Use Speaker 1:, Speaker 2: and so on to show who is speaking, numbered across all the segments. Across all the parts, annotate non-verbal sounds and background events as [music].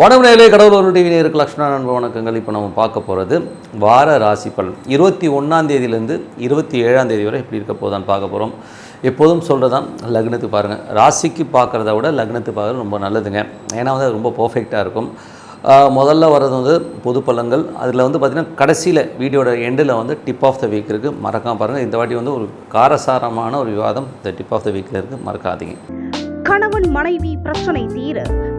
Speaker 1: வணக்கம் நேரே கடவுள் டிவி நேருக்கு லக்ஷ்மண நண்பர் வணக்கங்கள். இப்போ நம்ம பார்க்க போகிறது வார ராசி பலன். இருபத்தி ஒன்றாம் தேதியிலேருந்து இருபத்தி ஏழாம் தேதி வரை எப்படி இருக்க போதான் பார்க்க போகிறோம் எப்போதும் சொல்கிறதான் லக்னத்துக்கு பாருங்கள் ராசிக்கு பார்க்குறத விட லக்னத்துக்கு பார்க்குறது ரொம்ப நல்லதுங்க. ஏன்னா வந்து அது ரொம்ப பர்ஃபெக்டாக இருக்கும். முதல்ல வர்றது வந்து பொது பலன்கள். அதில் வந்து பார்த்திங்கன்னா கடைசியில் வீடியோட எண்டில் வந்து டிப் ஆஃப் த வீக் இருக்குது மறக்காம பாருங்கள் இந்த வாட்டி வந்து ஒரு காரசாரமான ஒரு விவாதம் இந்த டிப் ஆஃப் த வீக்கில் இருக்குது மறக்காதீங்க.
Speaker 2: கணவன் மனைவி பிரச்சனை தீர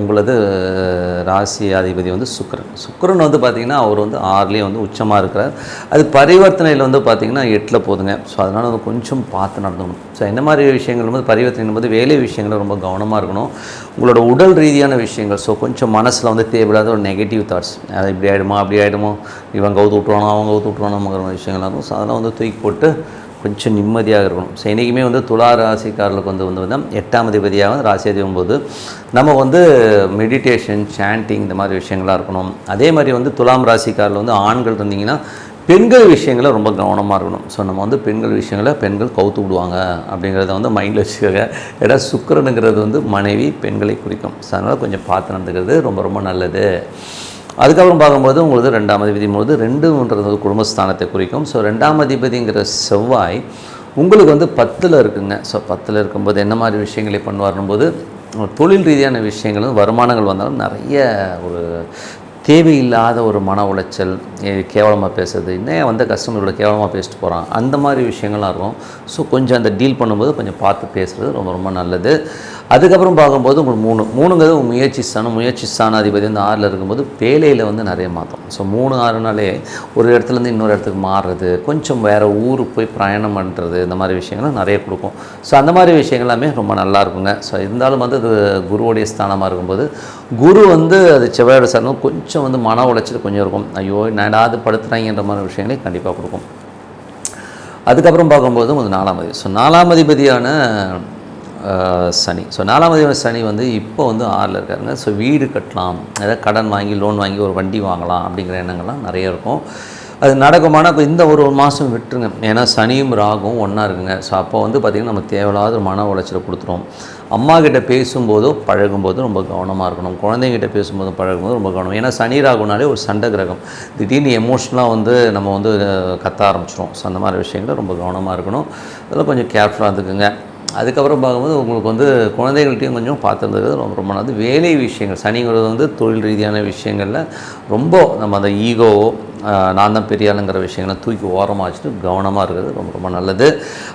Speaker 1: உங்களது ராசி அதிபதி வந்து சுக்கரன். சுக்கரன் வந்து பார்த்திங்கன்னா அவர் வந்து ஆறுலேயே வந்து உச்சமாக இருக்கிறார். அது பரிவர்த்தனையில் வந்து பார்த்திங்கன்னா எட்டில் போதுங்க. ஸோ அதனால் வந்து கொஞ்சம் பார்த்து நடந்துக்கணும். ஸோ இந்த மாதிரி விஷயங்கள் வந்து பரிவர்த்தனை போது வேலை விஷயங்கள் ரொம்ப கவனமாக இருக்கணும். உங்களோட உடல் ரீதியான விஷயங்கள் ஸோ கொஞ்சம் மனசில் வந்து தேவையில்லாத ஒரு நெகட்டிவ் தாட்ஸ் அது இப்படி ஆகிடுமா அப்படி ஆகிடுமோ இவன் கவுத்து விட்ருவானோ அவங்க கவுத்து விட்ருவானோங்கிற விஷயங்கள்லாம் இருக்கும் ஸோ அதெல்லாம் வந்து தூக்கி போட்டு கொஞ்சம் நிம்மதியாக இருக்கணும். ஸோ என்றைக்குமே வந்து துலா ராசிக்காரர்களுக்கு வந்து வந்து வந்து எட்டாம் அதிபதியாக வந்து ராசி அதிபம் போது நம்ம வந்து மெடிடேஷன் சாண்டிங் இந்த மாதிரி விஷயங்களாக இருக்கணும். அதே மாதிரி வந்து துலாம் ராசிக்காரில் வந்து ஆண்கள் இருந்தீங்கன்னா பெண்கள் விஷயங்களை ரொம்ப கவனமாக இருக்கணும். ஸோ நம்ம வந்து பெண்கள் விஷயங்களை பெண்கள் கவுத்து விடுவாங்க அப்படிங்கிறத வந்து மைண்டில் வச்சுக்கோங்க. ஏன்னா சுக்கிரனுங்கிறது வந்து மனைவி பெண்களை குறிக்கும். ஸோ அதனால் கொஞ்சம் பார்த்து நடந்துக்கிறது ரொம்ப ரொம்ப நல்லது. அதுக்கப்புறம் பார்க்கும்போது உங்களுக்கு ரெண்டாம் அதிபதி போது ரெண்டுன்றது வந்து குடும்பஸ்தானத்தை குறிக்கும். ஸோ ரெண்டாம் அதிபதிங்கிற செவ்வாய் உங்களுக்கு வந்து பத்தில் இருக்குங்க. ஸோ பத்தில் இருக்கும்போது என்ன மாதிரி விஷயங்களை பண்ணுவார்னும் போது தொழில் ரீதியான விஷயங்கள் வருமானங்கள் வந்தாலும் நிறைய ஒரு தேவையில்லாத ஒரு மன உளைச்சல் கேவலமாக பேசுறது. இன்னும் வந்த கஸ்டமரோட கேவலமாக பேசிட்டு போகிறான் அந்த மாதிரி விஷயங்கள்லாம் இருக்கும். ஸோ கொஞ்சம் அந்த டீல் பண்ணும்போது கொஞ்சம் பார்த்து பேசுகிறது ரொம்ப ரொம்ப நல்லது. அதுக்கப்புறம் பார்க்கும்போது உங்களுக்கு மூணு மூணுங்கிறது உங்கள் முயற்சி ஸ்தானம். முயற்சி ஸ்தானாதிபதி வந்து ஆறில் இருக்கும்போது வேலையில் வந்து நிறைய மாற்றும். ஸோ மூணு ஆறுனாலே ஒரு இடத்துலேருந்து இன்னொரு இடத்துக்கு மாறுறது கொஞ்சம் வேறு ஊருக்கு போய் பிரயாணம் பண்ணுறது இந்த மாதிரி விஷயங்கள்லாம் நிறைய கொடுக்கும். ஸோ அந்த மாதிரி விஷயங்கள் எல்லாமே ரொம்ப நல்லா இருக்குங்க. ஸோ இருந்தாலும் வந்து அது குருவோடைய ஸ்தானமாக இருக்கும்போது குரு வந்து அது செவ்வாயோட சார்ந்தும் கொஞ்சம் வந்து மன உளைச்சல் கொஞ்சம் இருக்கும். ஐயோ நடாது படுத்துறாங்கன்ற மாதிரி விஷயங்களை கண்டிப்பாக கொடுக்கும். அதுக்கப்புறம் பார்க்கும்போது வந்து நாலாம் அதிபதி. ஸோ நாலாம் அதிபதியான சனி. ஸோ நாலாம் அதிபதி சனி வந்து இப்போ வந்து ஆறில் இருக்காருங்க. ஸோ வீடு கட்டலாம். ஏதாவது கடன் வாங்கி லோன் வாங்கி ஒரு வண்டி வாங்கலாம் அப்படிங்கிற எண்ணங்கள்லாம் நிறைய இருக்கும். அது நடக்குமானா இப்போ இந்த ஒரு ஒரு மாதம் விட்டுருங்க. ஏன்னா சனியும் ராகும் ஒன்றா இருக்குங்க. ஸோ அப்போ வந்து பார்த்திங்கன்னா நம்ம தேவையில்லாத ஒரு மன உளைச்சலை கொடுத்துரும். அம்மா கிட்ட பேசும்போதோ பழகும்போதும் ரொம்ப கவனமாக இருக்கணும். குழந்தைங்கிட்ட பேசும்போதும் பழகும்போது ரொம்ப கவனம் ஏன்னா சனி ராகுனாலே ஒரு சண்டை கிரகம். திடீர்னு எமோஷனலாக வந்து நம்ம வந்து கத்த ஆரம்பிச்சிடும் ஸோ அந்த மாதிரி விஷயங்கள் ரொம்ப கவனமாக இருக்கணும். அதெல்லாம் கொஞ்சம் கேர்ஃபுல்லாக இருந்துக்குங்க. அதுக்கப்புறம் பார்க்கும்போது உங்களுக்கு வந்து குழந்தைகள்கிட்டையும் கொஞ்சம் பார்த்துருந்தது ரொம்ப ரொம்ப நல்லது. வேலை விஷயங்கள் சனிங்கிறது வந்து தொழில் ரீதியான விஷயங்களில் ரொம்ப நம்ம அந்த ஈகோவோ நான் தான் பெரிய ஆளுங்கிற விஷயங்களை தூக்கி ஓரமாக வச்சுட்டு கவனமாக இருக்கிறது ரொம்ப ரொம்ப நல்லது.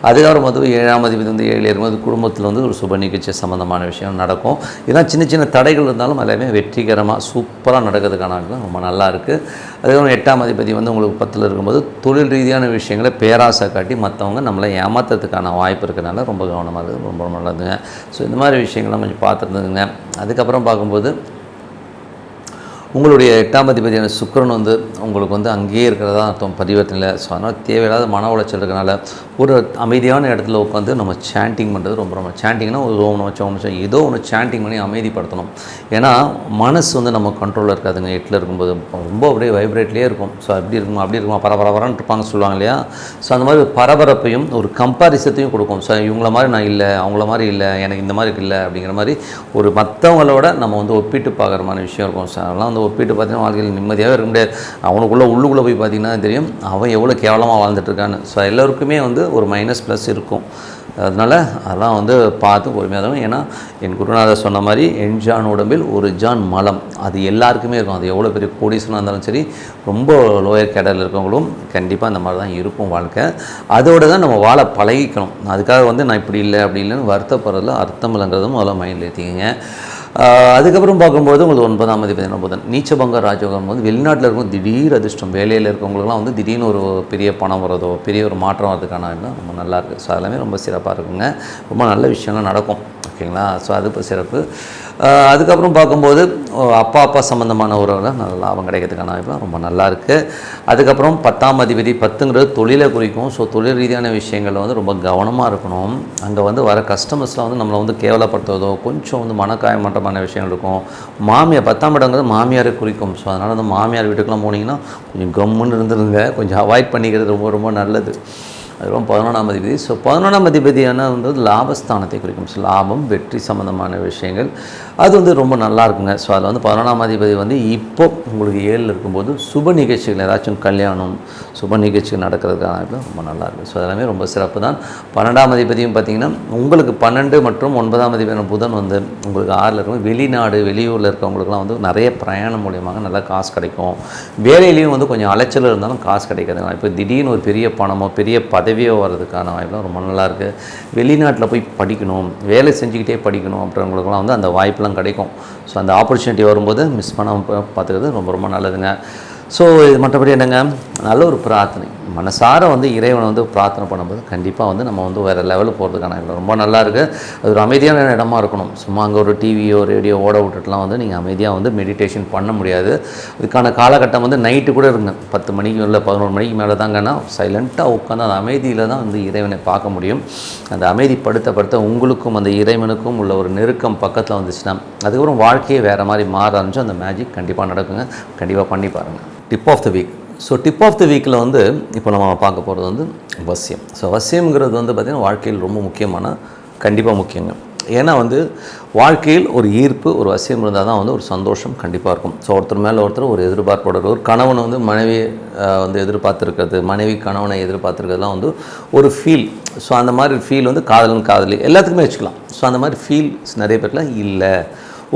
Speaker 1: அதுக்கப்புறம் வந்து ஏழாம் அதிபதி வந்து ஏழு இருக்கும்போது குடும்பத்தில் வந்து ஒரு சுப நிகழ்ச்சி சம்மந்தமான விஷயம் நடக்கும். இதெல்லாம் சின்ன சின்ன தடைகள் இருந்தாலும் எல்லாமே வெற்றிகரமாக சூப்பராக நடக்கிறதுக்கான ரொம்ப நல்லா இருக்குது அதுக்கப்புறம் எட்டாம் அதிபதி வந்து உங்களுக்கு பத்தில் இருக்கும்போது தொழில் ரீதியான விஷயங்களை பேராசை காட்டி மற்றவங்க நம்மளை ஏமாத்துறதுக்கான வாய்ப்பு இருக்கிறனால ரொம்ப கவனமாக இருக்குது ரொம்ப ரொம்ப நல்லதுங்க. ஸோ இந்த மாதிரி விஷயங்கள்லாம் கொஞ்சம் பார்த்துருந்துங்க அதுக்கப்புறம் பார்க்கும்போது உங்களுடைய எட்டாம் அதிபதியான சுக்கிரன் வந்து உங்களுக்கு வந்து அங்கேயே இருக்கிறதா அர்த்தம் பரிவர்த்தனையில் ஸோ அதனால் தேவையில்லாத மன உளைச்சல் இருக்கிறனால ஒரு அமைதியான இடத்துல உட்காந்து நம்ம சாண்டிங் பண்ணுறது ரொம்ப ரொம்ப. சாண்டிங்னா ஒரு ஓம் நம்ம சோம் ஏதோ ஒன்று சாண்டிங் பண்ணி அமைதிப்படுத்தணும். ஏன்னா மனசு வந்து நம்ம கண்ட்ரோலில் இருக்காதுங்க. எட்டில் இருக்கும்போது ரொம்ப அப்படியே வைப்ரேட்லேயே இருக்கும். ஸோ அப்படி இருக்குமா அப்படி இருக்குமா பரபரபரன்னு இருப்பாங்க சொல்லுவாங்க இல்லையா? ஸோ அந்த மாதிரி பரபரப்பையும் ஒரு கம்பாரிசத்தையும் கொடுக்கும். ஸோ இவங்கள மாதிரி நான் இல்லை அவங்கள மாதிரி இல்லை எனக்கு இந்த மாதிரி இல்லை அப்படிங்கிற மாதிரி ஒரு மற்றவங்களோட நம்ம வந்து ஒப்பிட்டு பார்க்குற மாதிரி விஷயம் இருக்கும். ஸோ அதெல்லாம் வந்து ஒப்பிட்டு பார்த்தீங்கன்னா வாழ்க்கையில் நிம்மதியாகவே இருக்க முடியாது. அவனுக்குள்ளே உள்ளுக்குள்ளே போய் பார்த்தீங்கன்னா தெரியும் அவன் எவ்வளோ கேவலமாக வாழ்ந்துட்டு இருக்கான்னு. ஸோ எல்லாருக்குமே வந்து ஒரு மைனஸ் ப்ளஸ் இருக்கும். அதனால் அதெல்லாம் வந்து பார்த்து பொறுமையாக தான் ஏன்னா என் குருநாதர் சொன்ன மாதிரி என் ஜான் உடம்பில் ஒரு ஜான் மலம். அது எல்லாருக்குமே இருக்கும். அது எவ்வளோ பெரிய கோடீஸ்வரனாக இருந்தாலும் சரி ரொம்ப லோயர் கேடரில் இருக்கவங்களும் கண்டிப்பாக அந்த மாதிரி தான் இருக்கும் வாழ்க்கை. அதோடு தான் நம்ம வாழ பழகிக்கணும். அதுக்காக வந்து நான் இப்படி இல்லை அப்படி இல்லைன்னு வருத்தப்படுறதுல அர்த்தம் இல்லைங்கிறதும் முதல்ல மைண்டில் ஏற்றிக்கிங்க அதுக்கப்புறம் பார்க்கும்போது உங்களுக்கு ஒன்பதாம் அதிபதி புதன் நீச்சபங்க ராஜயோகம் வந்து வெளிநாட்டில் இருக்கும் திடீர் அதிர்ஷ்டம். வேலையில் இருக்கவங்களுக்குலாம் வந்து திடீர்னு ஒரு பெரிய பணம் வரதோ பெரிய ஒரு மாற்றம் வரதுக்கான இன்னும் ரொம்ப நல்லா இருக்குது ஸோ அதெல்லாமே ரொம்ப சிறப்பாக இருக்குங்க. ரொம்ப நல்ல விஷயங்கள் நடக்கும். ஓகேங்களா? ஸோ அது இப்போ சிறப்பு. அதுக்கப்புறம் பார்க்கும்போது அப்பா அப்பா சம்மந்தமான உறவுல நல்ல லாபம் கிடைக்கிறதுக்கான வாய்ப்பு ரொம்ப நல்லா இருக்குது அதுக்கப்புறம் பத்தாம் அதிபதி பத்துங்கிறது தொழிலை குறிக்கும். ஸோ தொழில் ரீதியான விஷயங்களில் வந்து ரொம்ப கவனமாக இருக்கணும். அங்கே வந்து வர கஸ்டமர்ஸ்லாம் வந்து நம்மளை வந்து கேவலப்படுத்துவதோ கொஞ்சம் வந்து மனக்காயமட்டமான விஷயங்கள் இருக்கும். மாமியார் பத்தாம் இடங்கிறது மாமியாரை குறிக்கும். ஸோ அதனால் வந்து மாமியார் வீட்டுக்கெலாம் போனீங்கன்னா கொஞ்சம் கம்முன்னு இருந்துருங்க. கொஞ்சம் அவாய்ட் பண்ணிக்கிறது ரொம்ப ரொம்ப நல்லது. அதுக்கப்புறம் பதினொன்றாம் அதிபதி. ஸோ பதினொன்றாம் அதிபதியான வந்து லாபஸ்தானத்தை குறிக்கும். ஸோ லாபம் வெற்றி சம்மந்தமான விஷயங்கள். அது வந்து ரொம்ப நல்லா இருக்குங்க. ஸோ அதில் வந்து பதினொன்றாம் அதிபதி வந்து இப்போ உங்களுக்கு ஏழில் இருக்கும்போது சுப நிகழ்ச்சிகள் ஏதாச்சும் கல்யாணம் சுப நிகழ்ச்சிகள் நடக்கிறதுக்கான வாய்ப்பு ரொம்ப நல்லா இருக்குது ஸோ அதெல்லாமே ரொம்ப சிறப்பு தான். பன்னெண்டாம் அதிபதியும் பார்த்தீங்கன்னா உங்களுக்கு பன்னெண்டு மற்றும் ஒன்பதாம் அதிபதியான புதன் வந்து உங்களுக்கு ஆறில் இருக்கும். வெளிநாடு வெளியூரில் இருக்கவங்களுக்குலாம் வந்து நிறைய பிரயாணம் மூலியமாக நல்லா காசு கிடைக்கும். வேலையிலையும் வந்து கொஞ்சம் அலைச்சல் இருந்தாலும் காசு கிடைக்காதுங்க இப்போ திடீர்னு ஒரு பெரிய பணமோ பெரிய பதவியோ வர்றதுக்கான வாய்ப்புலாம் ரொம்ப நல்லாயிருக்கு. வெளிநாட்டில் போய் படிக்கணும் வேலை செஞ்சுக்கிட்டே படிக்கணும் அப்படின்றவங்களுக்குலாம் வந்து அந்த வாய்ப்பெலாம் கிடைக்கும். ஸோ அந்த ஆப்பர்ச்சுனிட்டி வரும்போது மிஸ் பண்ணாமல் பார்த்துக்கிறது ரொம்ப ரொம்ப நல்லதுங்க. ஸோ இது மற்றபடி என்னங்க? நல்ல ஒரு பிரார்த்தனை. மனசார வந்து இறைவனை வந்து பிரார்த்தனை பண்ணும்போது கண்டிப்பாக வந்து நம்ம வந்து வேறு லெவலுக்கு போகிறதுக்கான இடம். ரொம்ப நல்லா இருக்குது அது ஒரு அமைதியான இடமா இருக்கணும். சும்மா அங்கே ஒரு டிவியோ ரேடியோ ஓட விட்டுட்டுலாம் வந்து நீங்கள் அமைதியாக வந்து மெடிடேஷன் பண்ண முடியாது. இதுக்கான காலகட்டம் வந்து நைட்டு கூட இருங்க. பத்து மணிக்கு இல்லை பதினோரு மணிக்கு மேலே தாங்கன்னா சைலண்ட்டாக உட்காந்து அந்த அமைதியில் தான் வந்து இறைவனை பார்க்க முடியும். அந்த அமைதி படுத்த படுத்த உங்களுக்கும் அந்த இறைவனுக்கும் உள்ள ஒரு நெருக்கம் பக்கத்தில் வந்துச்சுன்னா அதுக்கப்புறம் வாழ்க்கையே வேறு மாதிரி மாற ஆரம்பிச்சு அந்த மேஜிக் கண்டிப்பாக நடக்குங்க. கண்டிப்பாக பண்ணி பாருங்கள் tip of the week so tip of the வீக்கில் வந்து இப்போ நம்ம பார்க்க போகிறது வந்து வசியம். ஸோ வசியம்ங்கிறது வந்து பார்த்திங்கன்னா வாழ்க்கையில் ரொம்ப முக்கியமான கண்டிப்பாக முக்கியங்க. ஏன்னா வந்து வாழ்க்கையில் ஒரு ஈர்ப்பு ஒரு வசியம் இருந்தால் தான் வந்து ஒரு சந்தோஷம் கண்டிப்பாக இருக்கும். ஸோ ஒருத்தர் மேலே ஒருத்தர் ஒரு எதிர்பார்ப்போட ஒரு கணவன் வந்து மனைவி வந்து எதிர்பார்த்துருக்கிறது மனைவி கணவனை எதிர்பார்த்துருக்கிறதுலாம் வந்து ஒரு ஃபீல் ஸோ அந்த மாதிரி ஃபீல் வந்து காதலன் காதலி எல்லாத்துக்குமே வச்சுக்கலாம். ஸோ அந்த மாதிரி ஃபீல்ஸ் நிறைய பேர்லாம் இல்லை.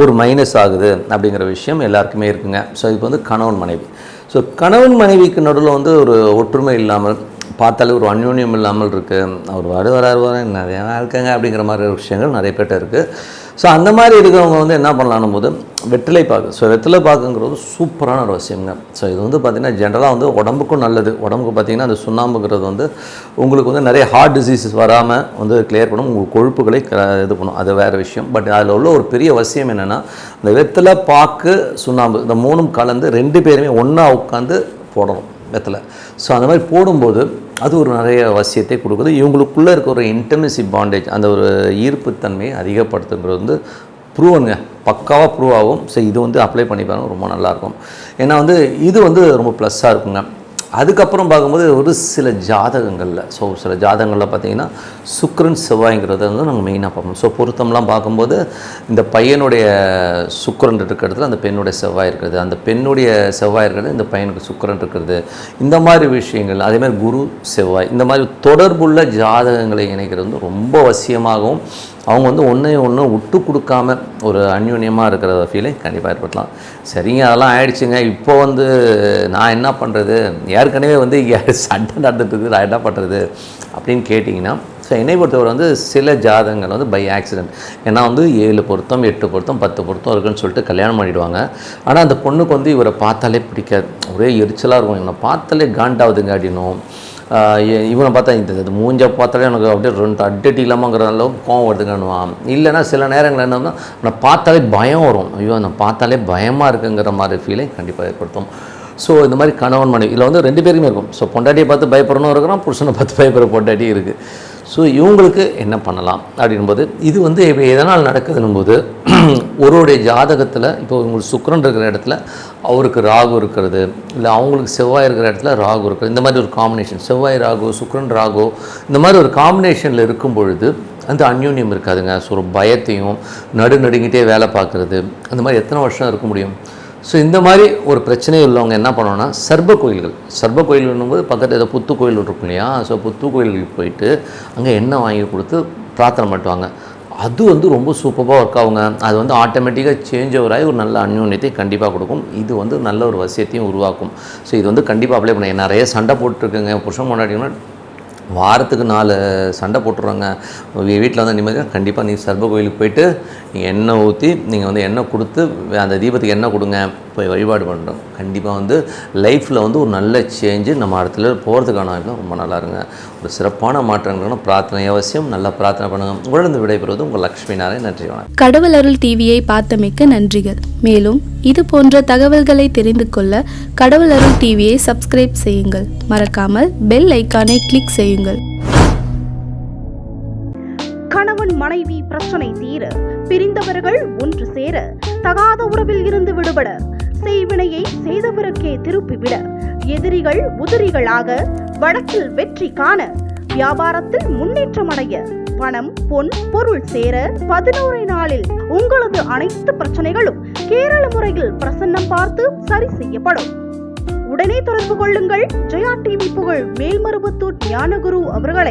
Speaker 1: ஒரு மைனஸ் ஆகுது அப்படிங்கிற விஷயம் எல்லாருக்குமே இருக்குங்க. ஸோ இப்போ வந்து கணவன் மனைவி. ஸோ கணவன் மனைவிக்கு நடுவில் வந்து ஒரு ஒற்றுமை இல்லாமல் பார்த்தாலே ஒரு அந்யோன்யம் இல்லாமல் இருக்குது அவர் வர வருவார் நிறையா நிறைய இருக்காங்க அப்படிங்கிற மாதிரி விஷயங்கள் நிறைய பேர்ட்ட இருக்குது ஸோ அந்த மாதிரி இருக்கிறவங்க வந்து என்ன பண்ணலாம்னும் போது வெற்றிலை பாக்கு. ஸோ வெற்றிலை பாக்குங்கிறது சூப்பரான ஒரு விஷயங்க ஸோ இது வந்து பார்த்திங்கன்னா ஜென்ரலாக வந்து உடம்புக்கும் நல்லது. உடம்புக்கு பார்த்திங்கன்னா அந்த சுண்ணாம்புங்கிறது வந்து உங்களுக்கு வந்து நிறைய ஹார்ட் டிசீசஸ் வராமல் வந்து கிளியர் பண்ணும். உங்கள் கொழுப்புகளை க- இது பண்ணும். அது வேறு விஷயம். பட் அதில் உள்ள ஒரு பெரிய அவசியம் என்னென்னா இந்த வெத்தலை பாக்கு சுண்ணாம்பு இந்த மூணும் கலந்து ரெண்டு பேருமே ஒன்றா உட்காந்து போடணும் வெத்தலை ஸோ அந்த மாதிரி போடும்போது அது ஒரு நிறைய அவசியத்தை கொடுக்குது. இவங்களுக்குள்ளே இருக்க ஒரு இன்டர்மெசி பாண்டேஜ் அந்த ஒரு ஈர்ப்புத்தன்மையை அதிகப்படுத்துங்கிறது வந்து ப்ரூவனுங்க பக்காவாக ப்ரூவ் ஆகும். ஸோ இது வந்து அப்ளை பண்ணி பாருங்கள் ரொம்ப நல்லாயிருக்கும் ஏன்னா வந்து இது வந்து ரொம்ப ப்ளஸ்ஸாக இருக்குங்க. அதுக்கப்புறம் பார்க்கும்போது ஒரு சில ஜாதகங்களில் ஸோ சில ஜாதகங்களில் பார்த்தீங்கன்னா சுக்கிரன் செவ்வாய்ங்கிறத வந்து நாங்கள் மெயினாக பார்ப்போம். ஸோ பொருத்தம்லாம் பார்க்கும்போது இந்த பையனுடைய சுக்ரன் இருக்கிறதுல அந்த பெண்ணுடைய செவ்வாய் இருக்கிறது. அந்த பெண்ணுடைய செவ்வாய் இருக்கிறது இந்த பையனுக்கு சுக்ரன் இருக்கிறது. இந்த மாதிரி விஷயங்கள் அதேமாதிரி குரு செவ்வாய் இந்த மாதிரி தொடர்புள்ள ஜாதகங்களை இணைக்கிறது வந்து ரொம்ப அவசியமாகவும் அவங்க வந்து ஒன்றே ஒன்று விட்டு கொடுக்காம ஒரு அந்யூன்யமாக இருக்கிற ஃபீலை கண்டிப்பாக ஏற்படலாம் சரிங்க அதெல்லாம் ஆயிடுச்சுங்க. இப்போ வந்து நான் என்ன பண்ணுறது ஏற்கனவே வந்து இங்க [laughs] சண்டை நடந்துட்டு இருக்குது. நான் என்ன பண்ணுறது அப்படின்னு கேட்டிங்கன்னா ஸோ என்னை பொறுத்தவரை வந்து சில ஜாதகங்கள் வந்து பை ஆக்சிடென்ட் ஏன்னா வந்து ஏழு பொருத்தம் எட்டு பொருத்தம் பத்து பொருத்தம் இருக்குன்னு சொல்லிட்டு கல்யாணம் பண்ணிடுவாங்க. ஆனால் அந்த பொண்ணுக்கு வந்து இவரை பார்த்தாலே பிடிக்காது. ஒரே எரிச்சலாக இருக்கும். இவனை பார்த்தாலே காண்டாவதுங்க அப்படின்னும். இவனை பார்த்தா இந்த இது மூஞ்ச பார்த்தாலே எனக்கு அப்படியே ரெண்டு அட்டடி இல்லாமங்கிற அளவுக்கு கோவம் வருதுங்கன்னுவான் இல்லைன்னா சில நேரங்கள் என்னன்னா நான் பார்த்தாலே பயம் வரும். ஐயோ நான் பார்த்தாலே பயமாக இருக்குங்கிற மாதிரி ஃபீலை கண்டிப்பாக ஏற்படுத்தும். ஸோ இந்த மாதிரி கணவன் மனைவி இதில் வந்து ரெண்டு பேருமே இருக்கும். ஸோ பொண்டாட்டியை பார்த்து பயப்படணும் இருக்கிறான் புருஷனை பார்த்து பயப்படுற பொண்டாட்டி இருக்குது ஸோ இவங்களுக்கு என்ன பண்ணலாம் அப்படின்போது இது வந்து இப்போ எதனால் நடக்குதுன்னும் போது [clears throat] ஒருவருடைய ஜாதகத்தில் இப்போ உங்களுக்கு சுக்கரன் இருக்கிற இடத்துல அவருக்கு ராகு இருக்கிறது இல்லை அவங்களுக்கு செவ்வாய் இருக்கிற இடத்துல ராகு இருக்கிறது இந்த மாதிரி ஒரு காம்பினேஷன் செவ்வாய் ராகு சுக்கரன் ராகு இந்த மாதிரி ஒரு காம்பினேஷனில் இருக்கும் பொழுது அந்த அந்யோன்யம் இருக்காதுங்க. ஸோ ஒரு பயத்தையும் நடு நடுங்கிட்டே வேலை பார்க்குறது அந்த மாதிரி எத்தனை வருஷம் இருக்க முடியும்? ஸோ இந்த மாதிரி ஒரு பிரச்சனை உள்ளவங்க என்ன பண்ணோன்னா சர்ப கோயில்கள். சர்ப கோயில்னும் போது பக்கத்தில் ஏதோ புத்து கோயில் இருக்கும் இல்லையா? ஸோ புத்து கோயிலுக்கு போயிட்டு அங்கே எண்ணெய் வாங்கி கொடுத்து பிரார்த்தனை பண்ணுவாங்க. அது வந்து ரொம்ப சூப்பராக ஒர்க் ஆகுங்க. அது வந்து ஆட்டோமேட்டிக்காக சேஞ்ச் ஓவர் ஆகி ஒரு நல்ல அந்யோன்யத்தை கண்டிப்பாக கொடுக்கும். இது வந்து நல்ல ஒரு வசியத்தையும் உருவாக்கும். ஸோ இது வந்து கண்டிப்பாக அப்ளை பண்ண. நிறைய சண்டை போட்டுருக்குங்க. புருஷன் கொண்டாடிங்கன்னா வாரத்துக்கு நாலு சண்டை போட்டுருவாங்க. வீட்டில் வந்து நிம்மதியாக கண்டிப்பாக நீங்கள் சர்ப கோயிலுக்கு போயிட்டு நீங்கள் எண்ணெய் ஊற்றி நீங்கள் வந்து எண்ணெய் கொடுத்து அந்த தீபத்துக்கு எண்ணெய் கொடுங்க. போய் வழிபாடு பண்ணுறோம் கண்டிப்பாக வந்து லைஃப்பில் வந்து ஒரு நல்ல சேஞ்சு நம்ம இடத்துல போகிறதுக்கான வாய்ப்பு ரொம்ப நல்லா இருங்க. ஒரு சிறப்பான மாற்றங்கள் பிரார்த்தனை அவசியம். நல்லா பிரார்த்தனை பண்ணுங்கள் உங்களிடம் விடைபெறுவது உங்கள் லக்ஷ்மி நாராயண் நன்றி வணக்கம்.
Speaker 3: கடவுள் அருள் டிவியை பார்த்தமைக்க நன்றிகள். மேலும் இது போன்ற தகவல்களை தெரிந்து கொள்ள கடவுள் அருள் டிவியை சப்ஸ்கிரைப் செய்யுங்கள். மறக்காமல் பெல் ஐக்கானை கிளிக் செய்யுங்கள்.
Speaker 2: கணவன் மனைவி பிரச்சனை தீர பிரிந்தவர்கள் ஒன்று சேர தகாத உறவில் இருந்து விடுபட செய்வினையை செய்தவருக்கே திருப்பிவிட எதிரிகள் உதிரிகளாக வழக்கில் வெற்றி காண வியாபாரத்தில் முன்னேற்றம் அடைய பணம் பொன் பொருள் சேர பதினோரு நாளில் உங்களது அனைத்து பிரச்சனைகளும் கேரள முறையில் பிரசன்னம் பார்த்து சரி செய்யப்படும். உடனே தொடர்பு கொள்ளுங்கள். ஜெயா டிவி புகழ் மேல்மருவத்தூர் ஞானகுரு அவர்களை.